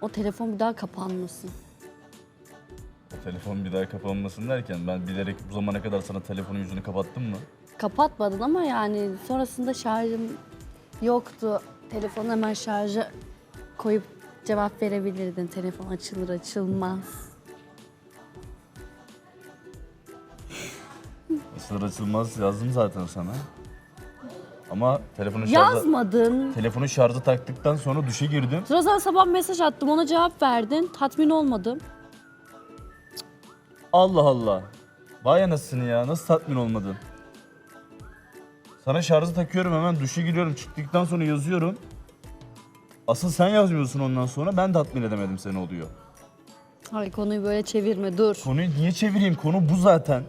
O telefon bir daha kapanmasın. Telefon bir daha kapanmasın derken ben bilerek bu zamana kadar sana telefonun yüzünü kapattım mı? Kapatmadın ama yani sonrasında şarjım yoktu. Telefonu hemen şarja koyup cevap verebilirdin. Telefon açılır açılmaz. Açılır açılmaz yazdım zaten sana. Ama telefonu şarja... Yazmadın. Telefonu şarja taktıktan sonra duşa girdim. Sonra sana sabah mesaj attım ona cevap verdin. Tatmin olmadım. Allah Allah. Vay anasını ya nasıl tatmin olmadın? Sana şarjı takıyorum hemen duşa giriyorum çıktıktan sonra yazıyorum. Asıl sen yazmıyorsun ondan sonra ben tatmin edemedim seni oluyor. Ay konuyu böyle çevirme dur. Konuyu niye çevireyim? Konu bu zaten.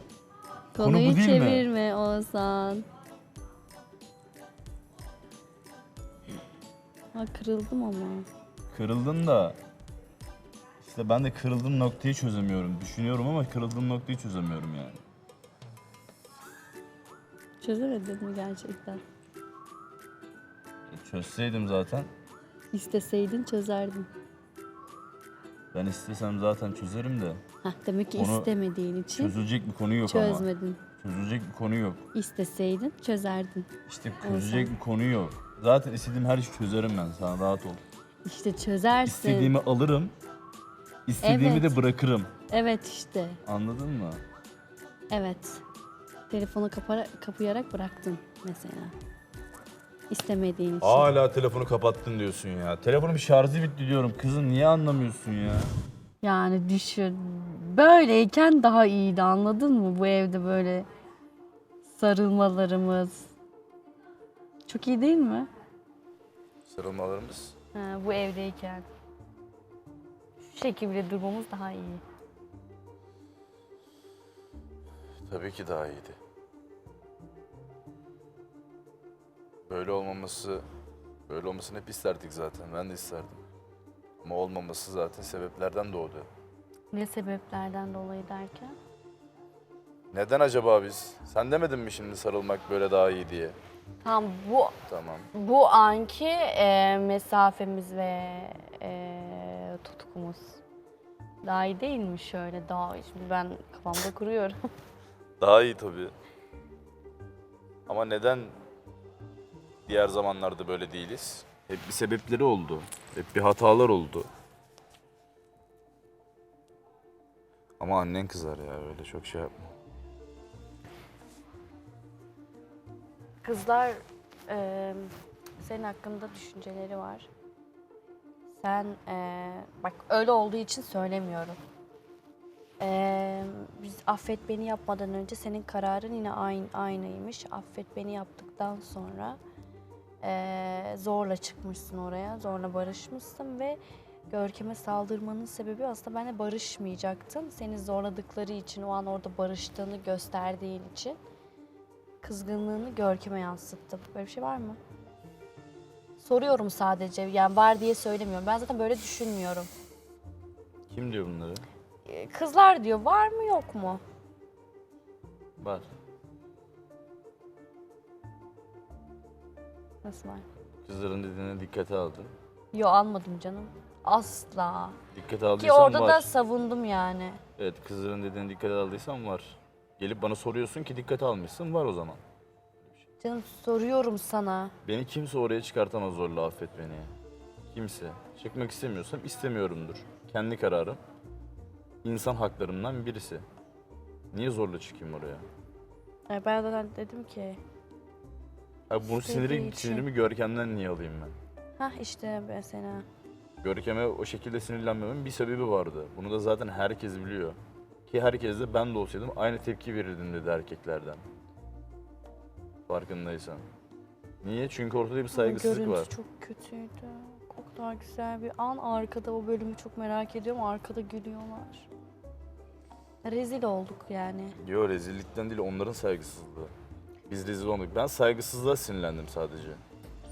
Konu bu Konuyu değil mi? çevirme Oğuzhan. Ha kırıldım ama. Kırıldın da işte ben de kırıldığım noktayı çözemiyorum. Düşünüyorum ama kırıldığım noktayı çözemiyorum yani. Çözemedin mi gerçekten? E, Çözseydim zaten İsteseydin çözerdin. ben istesem zaten çözerim de Hah, demek ki Konu- istemediğin için çözülecek bir konu yok ama. çözmedin. Çözülecek bir konu yok. İsteseydin çözerdin. İşte çözecek bir konu yok. Zaten istediğim her şeyi çözerim ben sana rahat ol. İşte çözersin. İstediğimi alırım. istediğimi Evet. de bırakırım. Evet işte. Anladın mı? Evet. Telefonu kapara, kapayarak bıraktın mesela. İstemediğin için. Hala telefonu kapattın diyorsun ya. Telefonun bir şarjı bitti diyorum. Kızım niye anlamıyorsun ya? Yani düşün. Böyleyken daha iyiydi anladın mı? Bu evde böyle sarılmalarımız. Çok iyi değil mi? Sarılmalarımız. Ha, bu evdeyken. Şu şekilde durmamız daha iyi. Tabii ki daha iyiydi. Böyle olmaması, böyle olmasını hep isterdik zaten. Ben de isterdim. Ama olmaması zaten sebeplerden doğdu. Ne sebeplerden dolayı derken? Neden acaba biz? Sen demedin mi şimdi sarılmak böyle daha iyi diye? Tam bu Tamam. bu anki e, mesafemiz ve e, tutkumuz. Daha iyi değil mi şöyle? Daha iyi. Şimdi ben kafamda kuruyorum. Daha iyi tabii. Ama neden diğer zamanlarda böyle değiliz? Hep bir sebepleri oldu. Hep bir hatalar oldu. Ama annen kızar ya öyle çok şey yapma. Kızlar e, senin hakkında düşünceleri var. Sen e, bak öyle olduğu için söylemiyorum. E, biz affet beni yapmadan önce senin kararın yine aynı aynıymış. Affet beni yaptıktan sonra e, zorla çıkmışsın oraya, zorla barışmışsın ve Görkem'e saldırmanın sebebi aslında benimle barışmayacaktın. Seni zorladıkları için, o an orada barıştığını gösterdiğin için kızgınlığını Görkem'e yansıttım. Böyle bir şey var mı? Soruyorum sadece. Yani var diye söylemiyorum. Ben zaten böyle düşünmüyorum. Kim diyor bunları? Ee, Kızlar diyor var mı yok mu? Var. Nasıl var? Kızların dediğine dikkate aldım. Yo almadım canım. Asla. Dikkate Ki aldıysan orada var. da savundum yani. Evet kızların dediğine dikkate aldıysan var. Gelip bana soruyorsun ki dikkate almışsın var o zaman. Canım soruyorum sana. Beni kimse oraya çıkartamaz zorla affet beni. Kimse. Çıkmak istemiyorsam istemiyorumdur. Kendi kararım. İnsan haklarımdan birisi. Niye zorla çıkayım oraya? Ee, Ben zaten dedim ki. Ha bunu İstediği siniri, için. sinirimi Görkem'den niye alayım ben? Hah işte mesela. Görkem'e o şekilde sinirlenmemin bir sebebi vardı. Bunu da zaten herkes biliyor. Ki herkes de ben de olsaydım aynı tepki verirdim dedi erkeklerden. Farkındaysan. Niye? Çünkü ortada bir saygısızlık Görüntü var. çok kötüydü. O kadar güzel bir an. Arkada o bölümü çok merak ediyorum. Arkada gülüyorlar. Rezil olduk yani. Diyor rezillikten değil onların saygısızlığı. Biz rezil olmadık. Ben saygısızlığa sinirlendim sadece.